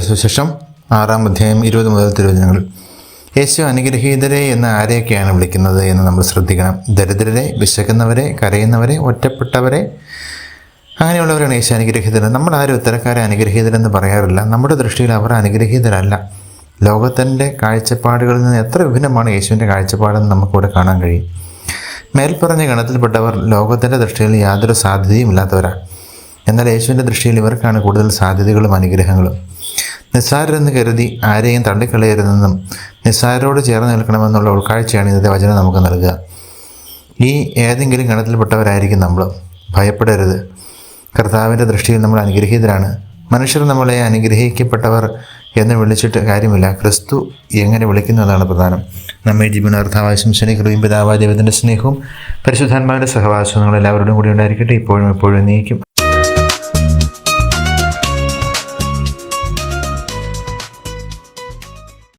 സുശേഷം ആറാം അധ്യായം ഇരുപത് മുതൽ തിരുവചനങ്ങൾ. യേശു അനുഗ്രഹീതരെ എന്ന് ആരെയൊക്കെയാണ് വിളിക്കുന്നത് എന്ന് നമ്മൾ ശ്രദ്ധിക്കണം. ദരിദ്രരെ വിശക്കുന്നവരെ കരയുന്നവരെ ഒറ്റപ്പെട്ടവരെ അങ്ങനെയുള്ളവരാണ് യേശു അനുഗ്രഹീതർ. നമ്മൾ ആരും ഉത്തരക്കാരെ അനുഗ്രഹീതരെന്ന് പറയാറില്ല. നമ്മുടെ ദൃഷ്ടിയിൽ അവർ അനുഗ്രഹീതരല്ല. ലോകത്തിന്റെ കാഴ്ചപ്പാടുകളിൽ നിന്ന് എത്ര വിഭിന്നമാണ് യേശുവിന്റെ കാഴ്ചപ്പാടെന്ന് നമുക്കിവിടെ കാണാൻ കഴിയും. മേൽപ്പറഞ്ഞ ഗണത്തിൽപ്പെട്ടവർ ലോകത്തിന്റെ ദൃഷ്ടിയിൽ യാതൊരു സാധ്യതയും ഇല്ലാത്തവരാണ് എന്നാൽ യേശുവിന്റെ ദൃഷ്ടിയിൽ ഇവർക്കാണ് കൂടുതൽ സാധ്യതകളും അനുഗ്രഹങ്ങളും. നിസ്സാരരെന്ന് കരുതി ആരെയും തള്ളിക്കളയരുതെന്നും നിസ്സാരരോട് ചേർന്ന് നിൽക്കണമെന്നുള്ള ഉൾക്കാഴ്ചയാണ് ഇന്നത്തെ വചനം നമുക്ക് നൽകുക. ഈ ഏതെങ്കിലും ഗണത്തിൽപ്പെട്ടവരായിരിക്കും നമ്മൾ. ഭയപ്പെടരുത്. കർത്താവിന്റെ ദൃഷ്ടിയിൽ നമ്മൾ അനുഗ്രഹീതരാണ്. മനുഷ്യർ നമ്മളെ അനുഗ്രഹിക്കപ്പെട്ടവർ എന്ന് വിളിച്ചിട്ട് കാര്യമില്ല. ക്രിസ്തു എങ്ങനെ വിളിക്കുന്നു എന്നാണ് പ്രധാനം. നമ്മെ ജീവനാർത്ഥാവാശം ശനി പിതാവായ ദൈവത്തിന്റെ സ്നേഹവും പരിശുദ്ധാത്മാവിന്റെ സഹവാസവും നിങ്ങൾ എല്ലാവരോടും കൂടി ഉണ്ടായിരിക്കട്ടെ. ഇപ്പോഴും എപ്പോഴും നീക്കും.